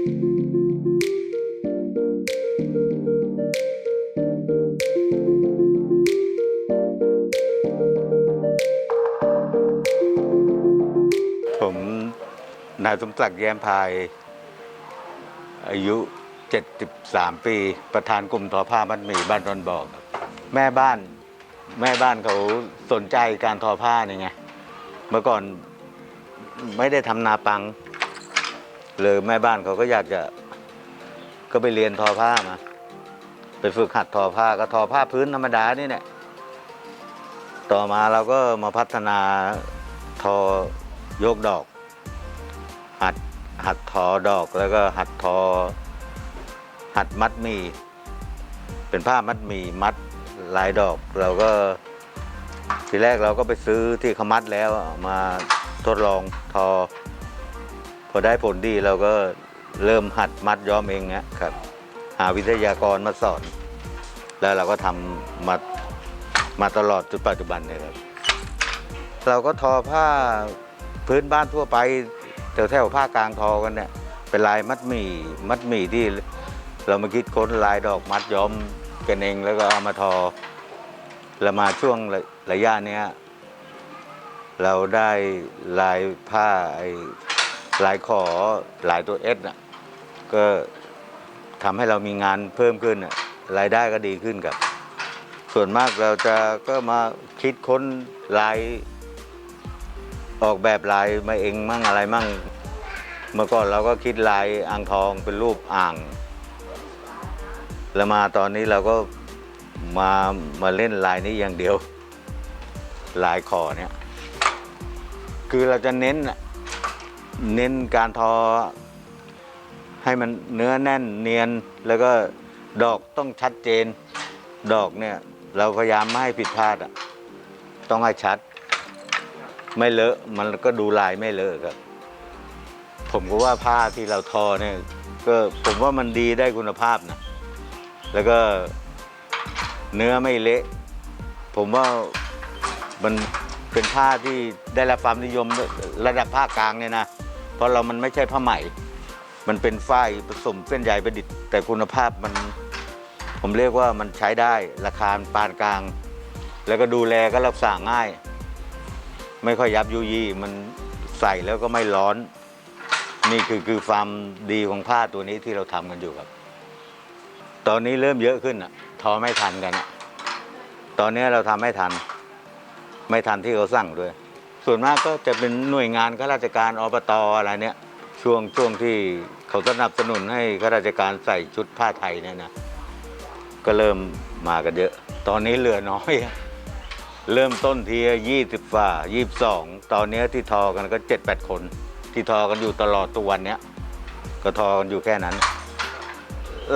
ผมนายสมศักดิ์แย้มพาย อายุ 73 ปี ประธานกลุ่มทอผ้ามัดหมี่บ้านดอนบอกครับแม่บ้านแม่บ้านเขาสนใจการทอผ้านี่ไง เมื่อก่อนไม่ได้ทำนาปัง เลยแม่บ้านเขาก็อยากจะ ก็ไปเรียนทอผ้ามา ไปฝึกหัดทอผ้าก็ทอผ้าพื้นธรรมดานี่แหละต่อมาเราก็มาพัฒนาทอยกดอก หัดหัดทอดอกแล้วก็หัดทอ หัดมัดมี เป็นผ้ามัดมีมัดหลายดอก เราก็ทีแรกเราก็ไปซื้อที่เขามัดแล้วมาทดลองทอ พอได้ผลดีเราก็เริ่มหัดมัดย้อมเองเนี้ยครับ หาวิทยากรมาสอน แล้วเราก็ทำมามาตลอดจนปัจจุบันเนี่ยครับ เราก็ทอผ้าพื้นบ้านทั่วไปแถวแถวผ้ากลางทอกันเนี่ยเป็นลายมัดหมี่มัดหมี่ที่เรามาคิดค้นลายดอกมัดย้อมกันเองแล้วก็เอามาทอแล้วมาช่วงระระยะเนี้ยเราได้ลายผ้าไอ ลายขอหลายตัวเอสน่ะก็ทำให้เรามีงานเพิ่มขึ้นน่ะรายได้ก็ดีขึ้นกับ ส่วนมากเราจะก็มาคิดค้นลาย ออกแบบลายมาเองมั่งอะไรมั่ง เมื่อก่อนเราก็คิดลายอ่างทองเป็นรูปอ่าง แล้วมาตอนนี้เราก็มามาเล่นลายนี้อย่างเดียว ลายคอเนี่ย คือเราจะเน้นน่ะ เน้นการทอให้มันเนื้อแน่นเนียนแล้วก็ดอกต้องชัดเจน ดอกเนี่ย เราพยายามไม่ให้ผิดพลาดอะต้องให้ชัด ไม่เลอะมันก็ดูลายไม่เลอะครับ ผมก็ว่าผ้าที่เราทอเนี่ยก็ผมว่ามันดีได้คุณภาพนะแล้วก็เนื้อไม่เละ ผมว่ามันเป็นผ้าที่ได้รับความนิยมระดับภาคกลางเนี่ยนะ เพราะเรามันไม่ใช่ผ้าใหม่ มันเป็นฝ้ายผสมเส้นใยประดิษฐ์แต่คุณภาพมันผมเรียกว่ามันใช้ได้ราคาปานกลาง แล้วก็ดูแลก็รักษาง่าย ไม่ค่อยยับยุยี่มันใส่แล้วก็ไม่ร้อน นี่คือคือความดีของผ้าตัวนี้ที่เราทำกันอยู่ครับ ตอนนี้เริ่มเยอะขึ้นอะทอไม่ทันกันอะตอนนี้เราทำไม่ทัน ไม่ทันที่เขาสั่งด้วย ส่วนมากก็จะเป็นหน่วยงานข้าราชการอบตอะไรเนี้ยช่วงช่วงที่เขาสนับสนุนให้ข้าราชการใส่ชุดผ้าไทยเนี่ยนะก็เริ่มมากันเยอะ ตอนนี้เหลือน้อย เริ่มต้นทียี่สิบฝ่ายี่สิบสองตอนนี้ที่ทอกันก็เจ็ดแปดคน ที่ทอกันอยู่ตลอดตัววันเนี้ยก็ทอกันอยู่แค่นั้น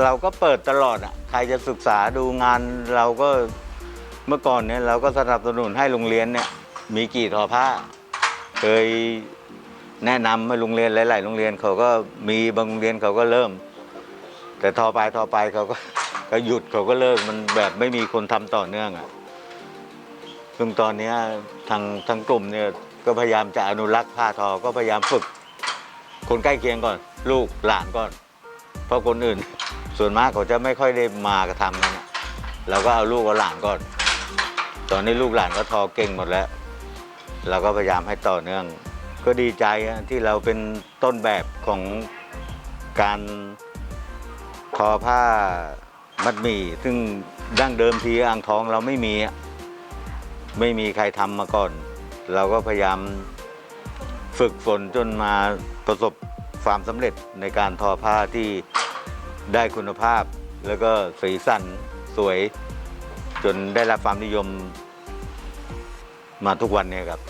เราก็เปิดตลอดอะใครจะศึกษาดูงานเราก็เมื่อก่อนเนี่ยเราก็สนับสนุนให้โรงเรียนเนี่ย มีกี่ทอผ้า เคยแนะนำให้โรงเรียนหลาย ๆ โรงเรียนเขาก็มีบางโรงเรียนเขาก็เริ่ม แต่ทอไปทอไปเขาก็ก็หยุดเขาก็เลิกมันแบบไม่มีคนทำต่อเนื่องอะซึ่งตอนเนี้ยทางทางกลุ่มเนี่ยก็พยายามจะอนุรักษ์ผ้าทอก็พยายามฝึก คนใกล้เคียงก่อน ลูกหลานก่อน เพราะคนอื่น ส่วนมากเขาจะไม่ค่อยได้มากระทำกันอะเราก็เอาลูกเอาหลานก่อน ตอนนี้ลูกหลานก็ทอเก่งหมดแล้ว เราก็พยายามให้ต่อเนื่อง ก็ดีใจที่เราเป็นต้นแบบของการทอผ้ามัดหมี่ซึ่งดั้งเดิมทีอ่างทองเราไม่มีไม่มีใครทำมาก่อน เราก็พยายามฝึกฝนจนมาประสบความสำเร็จในการทอผ้าที่ได้คุณภาพ แล้วก็สีสันสวย จนได้รับความนิยมมาทุกวันเนี้ครับ